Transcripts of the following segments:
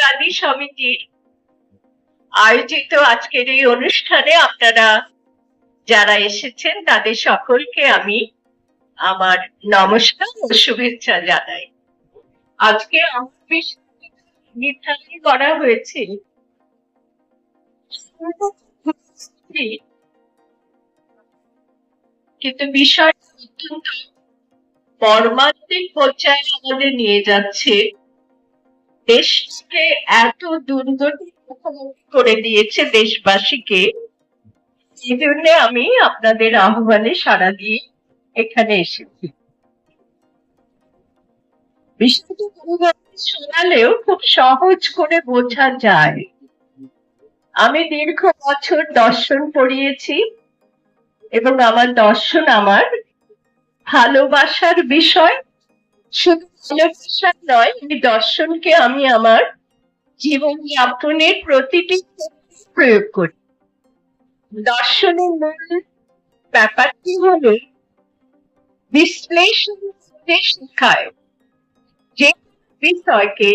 গান্ধী সমিতির আয়োজিত আজকের এই অনুষ্ঠানে আপনারা যারা এসেছেন, তাদের সকলকে আমি আমার নমস্কার ও শুভেচ্ছা জানাই। আজকে নির্ধারণ করা হয়েছে কিন্তু বিষয় অত্যন্ত মর্মান্তিক পর্যায়ে আমাদের নিয়ে যাচ্ছে। দেশকে এত দুর্গতি মুখোমুখি করে দিয়েছে দেশবাসীকে। এই জন্য আমি আপনাদের আহ্বানে সাড়া দিয়ে এখানে এসেছি। শোনালেও খুব সহজ করে বোঝা যায়। আমি দীর্ঘ বছর দর্শন পড়িয়েছি এবং আমার দর্শন আমার ভালোবাসার বিষয়? শুধু ভালোবাসার নয়, এই দর্শনকে আমি আমার জীবন যাপনের প্রতিটি প্রয়োগ করি। দর্শনের মূল ব্যাপারটি হলো বিশ্লেষণ যে বিষয়কে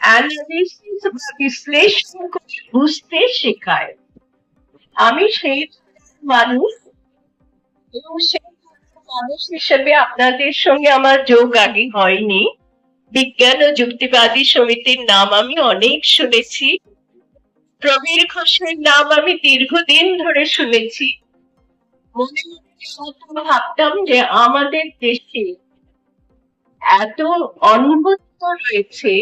অ্যানালিসিস বা বিশ্লেষণ করে বুঝতে শেখায়। আমি সেই মানুষ এবং মানুষ হিসেবে আপনাদের সঙ্গে আমার যোগ আগে হয়নি। বিজ্ঞান ও যুক্তিবাদী সমিতির নাম আমি অনেক শুনেছি। প্রবীর ঘোষের নাম আমি দীর্ঘদিন ধরে শুনেছি। মনে মনে ভাবতাম যে আমাদের দেশে এত রয়েছে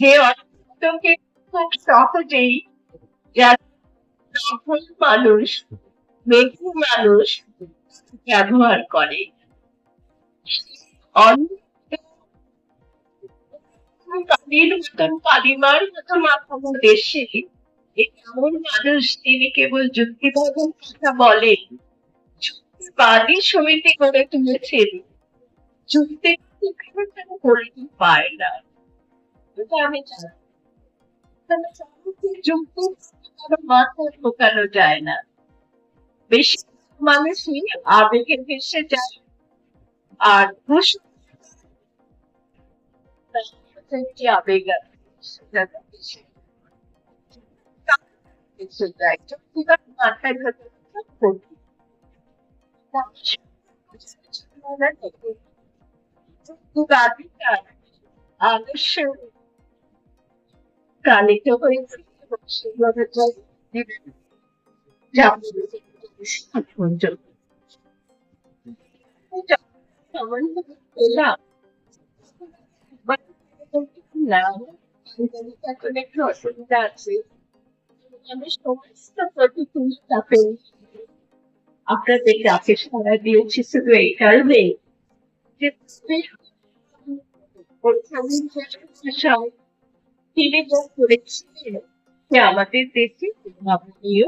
যে খুব সহজেই মানুষ মানুষ ব্যবহার করে। কালিমার দেশে এমন মানুষ তিনি কেবল যুক্তিবাদী কথা বলেন, যুক্তিবাদী সমিতি গড়ে তুলেছেন, যুক্তি পায় না। আমি যুক্তি কারও মাথায় ঢোকানো যায় না। বেশি মানুষই আবেগে ভেসে যায় আর খুশ একটি আবেগ আছে, সেটাতে বেশি ভেসে যায় যুক্তিবাদ মাথায় ঢোকে না, কঠিন। যুক্তিবাদীরা আদর্শ প্রাণিত হয়েছে এবং সেভাবে চলতে যেমন পর্যন্ত পেলাম এখন একটু অসুবিধা আছে আমি সমস্ত প্রতিকূলতা পেয়েছি আপনাদের ডাকে সারা দিয়েছি শুধু এই কারণে যে পরীক্ষাগুলি ভাষায় তিনি যা করেছিলেন সে আমাদের দেশে ভাবনীয়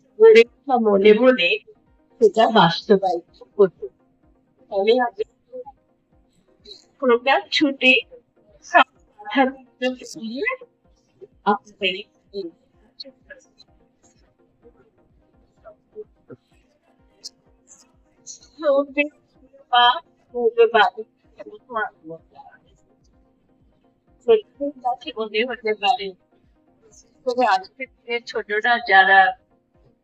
ওঠা মনে মনে সেটা বাস্তবায়িত করতো আমি প্রোগ্রাম ছুটে আপনাদের মনে ছোটরা যারা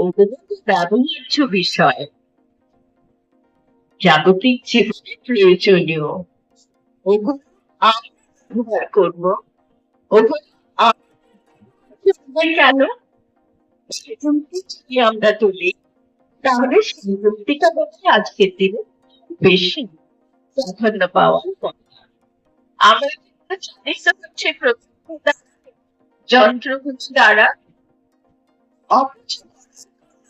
ওগুলো তো ব্যবহার্য বিষয়। জাগতিক জীবনে প্রয়োজনীয়। ওগুলো ব্যবহার করব। ওগুলো কেন? যদি আমরা তুলি, তাহলে সেই যুক্তিটা হচ্ছে আজকের দিনে বেশি প্রাধান্য পাওয়ার কথা। আমরা যেটা জানি তা হচ্ছে প্রযুক্তিটা যন্ত্রগুলো দ্বারা যন্ত্রগুলো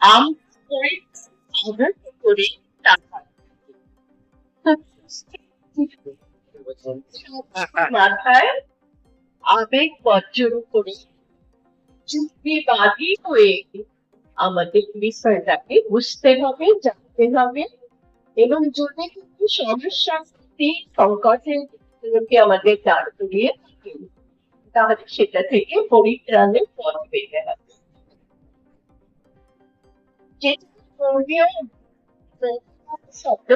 আম করে আদর করে হয়ে আমাদের বিষয়টাকে বুঝতে হবে, জানতে হবে। এবং যদি কিন্তু সমস্যা সংকটের দিকে আমাদের দাঁড় করিয়ে তাহলে সেটা থেকে পরিত্রাণের পথ পেতে হবে শব্দ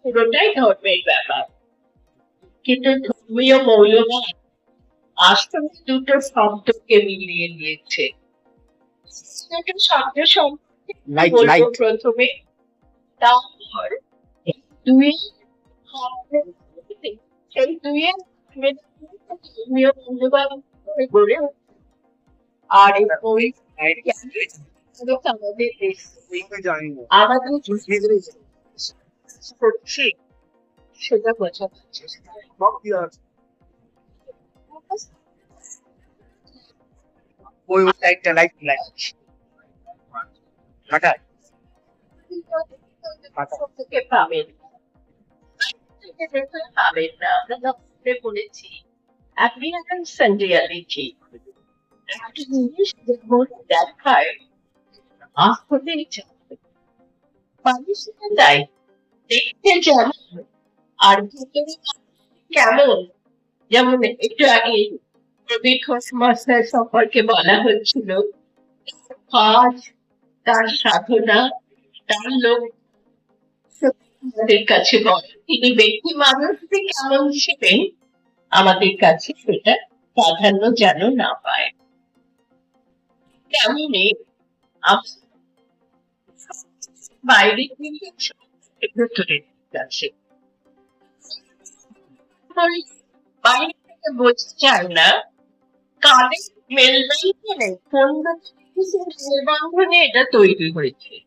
পুরোটাই ধর্মের ব্যাপার। কিন্তু ধর্মীয় দুটো শব্দকে মিলিয়ে নিয়েছে। দুটো শব্দ সম্পর্কে লাইট বলব লাইট প্রথমে তারপর এই দুই শব্দের মধ্যে সেই দুইয়ের ধর্মীয় মূল্যবান করে গড়ে ওঠে। আর এই বই আমাদের দেশ জানি না আমাদের হচ্ছে সেটা বোঝাতে চেষ্টা ওই লাইটটা লাইট লাইট হাঁটা থেকে পাবেন থেকে দেখলে পাবেন না আমরা ডক্টরে বলেছি অ্যাপ্রিয়ারেন্স রিয়ালিটি একটা জিনিস যেমন দেখায় আসলে মানুষের তাই দেখতে যেমন আর ভিতরে কেমন যেমন একটু আগে প্রবীর ঘোষ মাস্টার সম্পর্কে বলা হচ্ছিল কাজ তার সাধনা, তার লোক আমাদের কাছে বলে। তিনি ব্যক্তি কেমন আমাদের কাছে সেটা প্রাধান্য যেন না পায়। তেমনি বাইরে ভেতরে আছে বাইরে থেকে বোঝা যায় না, কাদের মেলবন্ধনে কোন মেলবন্ধনে এটা তৈরি হয়েছে।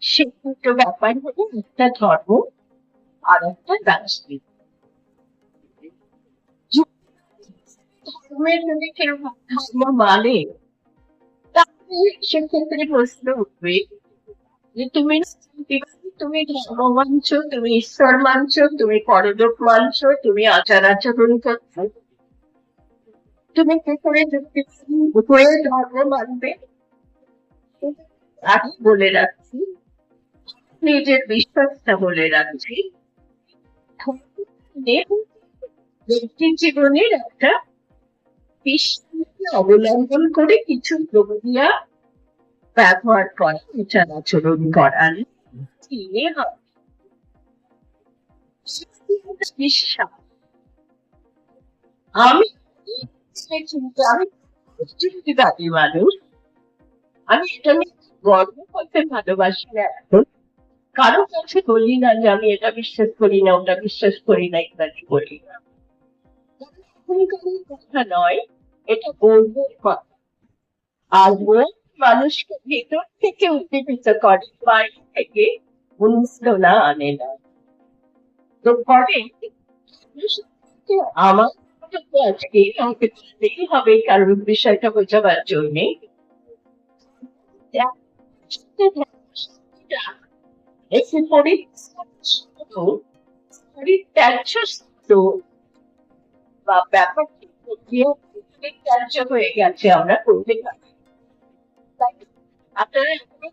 সে দুটো ব্যাপার হলো একটা ধর্ম আর একটা রাজনীতি। যু- ধর্মের যদি কেউ ধর্ম মানে তাহলে সেক্ষেত্রে প্রশ্ন উঠবে যে তুমি তুমি ধর্ম মানছ তুমি ঈশ্বর মানছ তুমি পরলোক মানছ তুমি আচার আচরণ করছ। তুমি কি করে হয়ে ধর্ম মানবে? আমি বলে রাখছি, নিজের বিশ্বাসটা বলে রাখছি। ব্যক্তি জীবনের একটা বিশ্বাসকে অবলম্বন করে কিছু প্রক্রিয়া ব্যবহার করা বিচার আচরণ করার বিশ্বাস। আমি আমি যুক্তিবাদী মানুষ আমি এটা নিয়ে গর্ব করতে ভালোবাসি না এখন কারও কাছে বলি না যে আমি এটা বিশ্বাস করি না ওটা বিশ্বাস করি না ইত্যাদি বলি না। কথা নয় এটা গর্বের কথা। আর মানুষকে ভেতর থেকে উদ্দীপিত করে বাইরে থেকে অনুপ্রেরণা আনে না। তো পরে আমার বক্তব্য আজকে আমাকে দিতেই হবে কারণ বিষয়টা বোঝাবার জন্যে এসে পরিত্যাজ্য বা ব্যাপারটি পরিত্যাজ্য হয়ে গেছে আমরা করতে পারি আপনারা এখনও